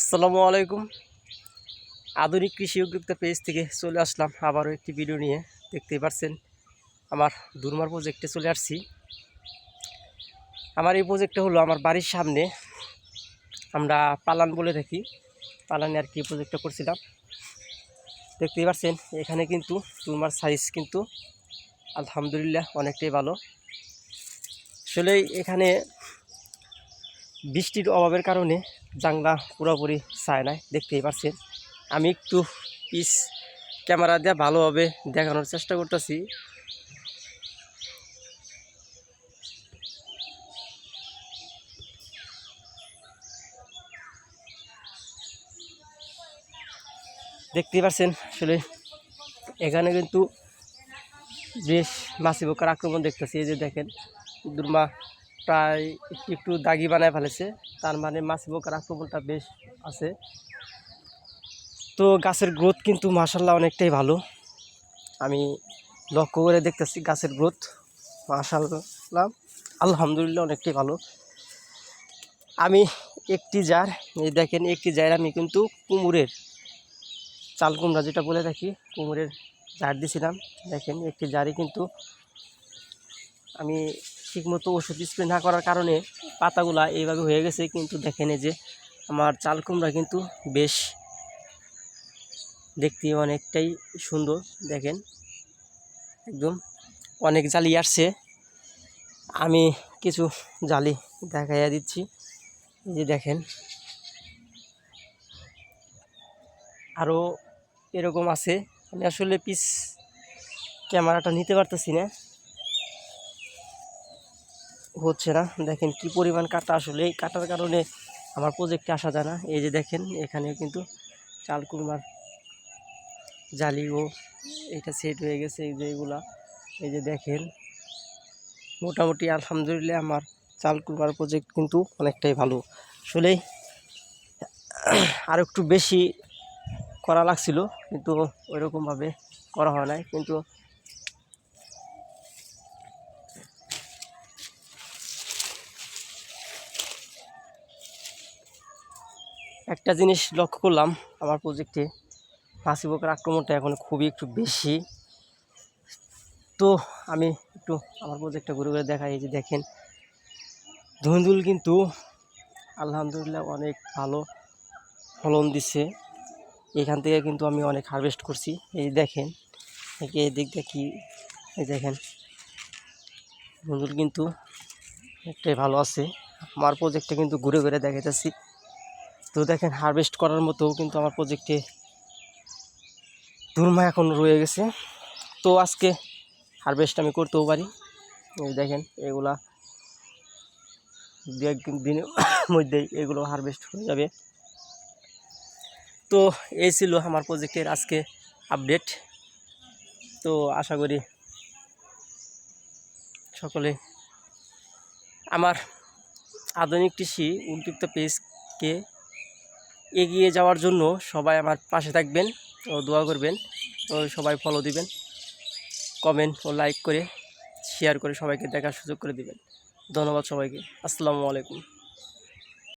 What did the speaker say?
আসসালামু আলাইকুম। আধুনিক কৃষি উদ্যোক্তা পেজ থেকে চলে আসলাম আবারও একটি ভিডিও নিয়ে। দেখতেই পাচ্ছেন আমার দুর্মার প্রজেক্টে চলে আসছি। আমার এই প্রজেক্টটা হলো আমার বাড়ির সামনে। আমরা পালান বলে থাকি, পালানে আর কি প্রজেক্টটা করছিলাম। দেখতেই পাচ্ছেন এখানে কিন্তু দুর্মার সাইজ কিন্তু আলহামদুলিল্লাহ অনেকটাই ভালো। আসলে এখানে বৃষ্টির অভাবের কারণে জাংলা পুরোপুরি চায় নাই, দেখতেই পাচ্ছেন। আমি একটু পিস ক্যামেরা দিয়ে ভালোভাবে দেখানোর চেষ্টা করতেছি। দেখতেই পাচ্ছেন, আসলে এখানে কিন্তু বেশ মাছি আক্রমণ দেখতেছি, এই যে দেখেন, দুর্মা প্রায় একটু একটু দাগি বানায় ফেলেছে। তার মানে মাছি পোকার আক্রমণটা বেশ আছে। তো গাছের গ্রোথ কিন্তু মাসাল্লাহ অনেকটাই ভালো। আমি লক্ষ্য করে দেখতেছি গাছের গ্রোথ মাসাল্লাহ আলহামদুলিল্লাহ অনেকটাই ভালো। আমি একটি জার, এই দেখেন একটি জার আমি কিন্তু কুমুরের চাল কুমড়া যেটা বলে থাকি, কুমুরের জার দিয়েছিলাম দেখেন একটি জারই কিন্তু আমি ঠিকমতো ওষুধ স্প্রে না করার কারণে পাতাগুলা এইভাবে হয়ে গেছে, কিন্তু দেখেন যে আমার চাল কুমড়া কিন্তু বেশ দেখতে অনেকটাই সুন্দর, দেখেন একদম অনেক জালি আসছে। আমি কিছু জালি দেখাইয়া দিচ্ছি, এই যে দেখেন। আরও এরকম আছে, আমি আসলে পিস ক্যামেরাটা নিতে পারতেছি না। হচ্ছে না। দেখেন কি পরিমাণ কাটা আসলে। এই কাটার কারণে আমার প্রজেক্টে আসা যায় না। এই যে দেখেন এখানে কিন্তু চাল কুরমার জালিও এটা সেট হয়ে গেছে। এই যে এগুলা। এই যে দেখেন, মোটামুটি আলহামদুলিল্লাহ আমার চাল কুরমার প্রজেক্ট কিন্তু অনেকটাই ভালো। আসলে আর একটু বেশি করা লাগছিল, কিন্তু ওইরকমভাবে করা হয় নাই। কিন্তু একটা জিনিস লক্ষ্য করলাম আমার প্রজেক্টে মাছি পোকার আক্রমণটা এখন খুবই একটু বেশি। তো আমি একটু আমার প্রজেক্টটা ঘুরে ঘুরে দেখাই যে দেখেন। ধুন্দুল কিন্তু আলহামদুলিল্লাহ অনেক ভালো ফলন দিচ্ছে এখান থেকে কিন্তু আমি অনেক হারভেস্ট করছি। এই দেখেন, এই দিক দেখি এই দেখেন। ধুন্দুল কিন্তু একটাই ভালো আছে। আমার প্রজেক্টটা কিন্তু ঘুরে ঘুরে দেখাইতেছি। তো দেখেন হারভেস্ট করার মতো কিন্তু আমার প্রজেক্টে দুর্মা এখন রয়ে গেছে। তো আজকে হারভেস্ট আমি করতেও পারি। এই দেখেন, এগুলা দু একদিন দিনের মধ্যেই এগুলো হারভেস্ট হয়ে যাবে। তো এই ছিল আমার প্রজেক্টের আজকে আপডেট তো আশা করি সকলে আমার আধুনিক কৃষি উদ্যুক্ত পেজকে এগিয়ে যাওয়ার জন্য সবাই আমার পাশে থাকবেন ও দোয়া করবেন ও সবাই ফলো দিবেন। কমেন্ট ও লাইক করে শেয়ার করে সবাইকে দেখার সুযোগ করে দিবেন। ধন্যবাদ সবাইকে। আসসালামু আলাইকুম।